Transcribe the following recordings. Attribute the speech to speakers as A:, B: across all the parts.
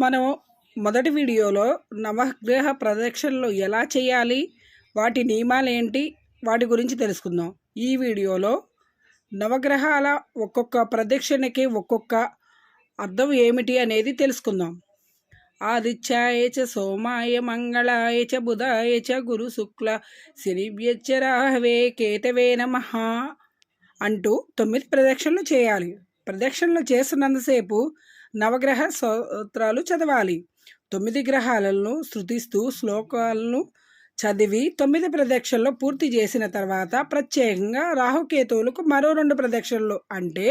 A: మనం మొదటి వీడియోలో నవగ్రహ ప్రదక్షిణలు ఎలా చేయాలి? వాటి నియమాలు ఏంటి? వాటి గురించి తెలుసుకుందాం. ఈ వీడియోలో నవగ్రహాల ఒక్కొక్క ప్రదక్షిణకి ఒక్కొక్క అర్థం ఏమిటి అనేది తెలుసుకుందాం. ఆదిత్యాయ చ సోమాయ మంగళాయ చ బుధాయ చ గురు శుక్ల శనిభ్యచ్చ రాహవే కేతవే నమ అంటూ తొమ్మిది ప్రదక్షిణలు చేయాలి. ప్రదక్షిణలు చేస్తున్నంతసేపు నవగ్రహ స్తోత్రాలు చదవాలి. తొమ్మిది గ్రహాలను శృతిస్తూ శ్లోకాలను చదివి తొమ్మిది ప్రదక్షిణలు పూర్తి చేసిన తర్వాత ప్రత్యేకంగా రాహుకేతువులకు మరో రెండు ప్రదక్షిణలు అంటే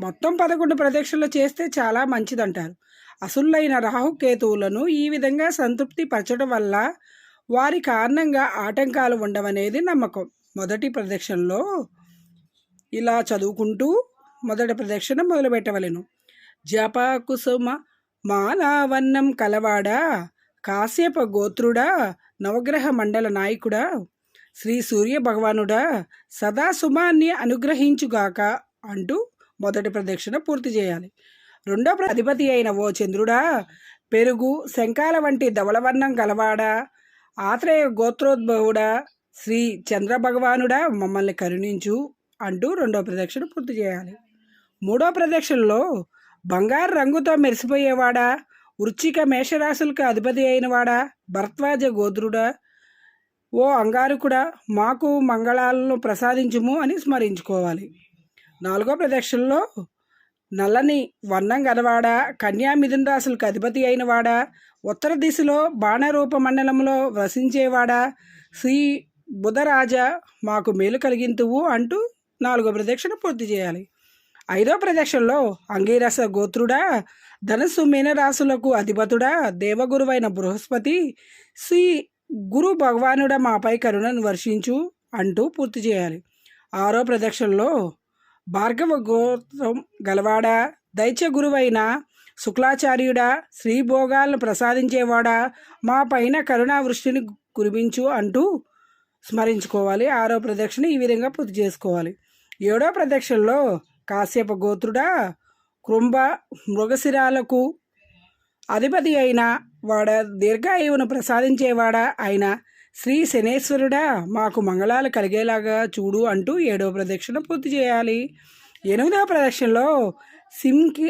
A: మొత్తం పదకొండు ప్రదక్షిణలు చేస్తే చాలా మంచిదంటారు. అసులైన రాహుకేతువులను ఈ విధంగా సంతృప్తి పరచడం వల్ల వారి కారణంగా ఆటంకాలు ఉండవనేది నమ్మకం. మొదటి ప్రదక్షిణలో ఇలా చదువుకుంటూ మొదటి ప్రదక్షిణ మొదలుపెట్టవలెను. జపాకుసుమ మాలావన్నం కలవాడా? కాశ్యప గోత్రుడా నవగ్రహ మండల నాయకుడా? శ్రీ సూర్య భగవానుడా సదా సుమాన్ని అనుగ్రహించుగాక అంటూ మొదటి ప్రదక్షిణ పూర్తి చేయాలి. రెండో అధిపతి అయిన ఓ చంద్రుడా పెరుగు శంకాల వంటి ధవళవర్ణం గలవాడా ఆత్రేయ గోత్రోద్భవుడా శ్రీ చంద్ర భగవానుడా మమ్మల్ని కరుణించు అంటూ రెండో ప్రదక్షిణ పూర్తి చేయాలి. మూడో ప్రదక్షిణలో బంగారు రంగుతో మెరిసిపోయేవాడా? వృచ్చిక మేషరాశులకు అధిపతి అయినవాడా? భరద్వాజ గోత్రుడా ఓ అంగారకుడా మాకు మంగళాలను ప్రసాదించుము అని స్మరించుకోవాలి. నాలుగో ప్రదక్షిణలో నల్లని వర్ణం గలవాడా? కన్యా మిథున రాశులకు అధిపతి అయినవాడా? ఉత్తర దిశలో బాణరూప మండలంలో వసించేవాడా? శ్రీ బుధరాజ మాకు మేలు కలిగింతువు అంటూ నాలుగో ప్రదక్షిణ పూర్తి చేయాలి. ఐదో ప్రదక్షిణలో అంగీరస గోత్రుడా ధనస్సు మీనరాశులకు అధిపతుడా దేవగురువైన బృహస్పతి శ్రీ గురు భగవానుడ మాపై కరుణను వర్షించు అంటూ పూర్తి చేయాలి. ఆరో ప్రదక్షిణలో భార్గవ గోత్రం గలవాడా దైత్య గురువైన శుక్లాచార్యుడా శ్రీభోగాలను ప్రసాదించేవాడా మా పైన కరుణావృష్టిని కురిపించు అంటూ స్మరించుకోవాలి. ఆరో ప్రదక్షిణ ఈ విధంగా పూర్తి చేసుకోవాలి. ఏడో ప్రదక్షిణలో కాశ్యప గోత్రుడా కృంభ మృగశిరాలకు అధిపతి అయిన వాడ దీర్ఘాయువును ప్రసాదించేవాడా అయిన శ్రీ శనేశ్వరుడా మాకు మంగళాలు కలిగేలాగా చూడు అంటూ ఏడవ ప్రదక్షిణ పూర్తి చేయాలి. ఎనిమిదవ ప్రదక్షిణలో సింకి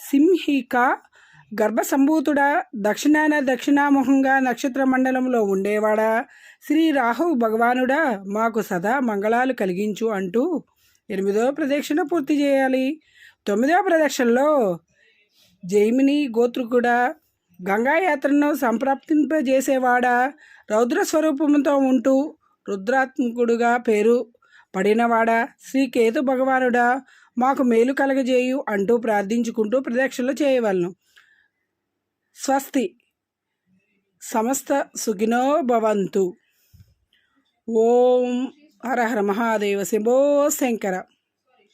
A: సింహిక గర్భసంభూతుడా దక్షిణాన దక్షిణాముఖంగా నక్షత్ర మండలంలో ఉండేవాడా. శ్రీ రాహు భగవానుడా మాకు సదా మంగళాలు కలిగించు అంటూ ఎనిమిదవ ప్రదక్షిణ పూర్తి చేయాలి. తొమ్మిదవ ప్రదక్షిణలో జైమిని గోత్రుకుడా గంగాయాత్రను సంప్రాప్తింపజేసేవాడా రౌద్ర స్వరూపంతో ఉంటూ రుద్రాత్మకుడుగా పేరు పడినవాడా శ్రీ కేతు భగవానుడా మాకు మేలు కలగజేయు అంటూ ప్రార్థించుకుంటూ ప్రదక్షిణలు చేయవలను. స్వస్తి సమస్త సుఖినో భవంతు. ఓం హరహర మహాదేవ శంభో శంకర.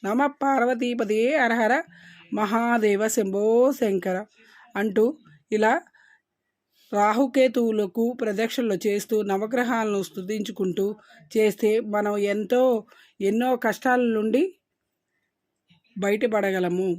A: నమ పార్వతీపదే హరహర మహాదేవ శంభో శంకర అంటూ ఇలా రాహుకేతువులకు ప్రదక్షిణలు చేస్తూ నవగ్రహాలను స్థుతించుకుంటూ చేస్తే మనం ఎంతో ఎన్నో కష్టాల నుండి బయటపడగలము.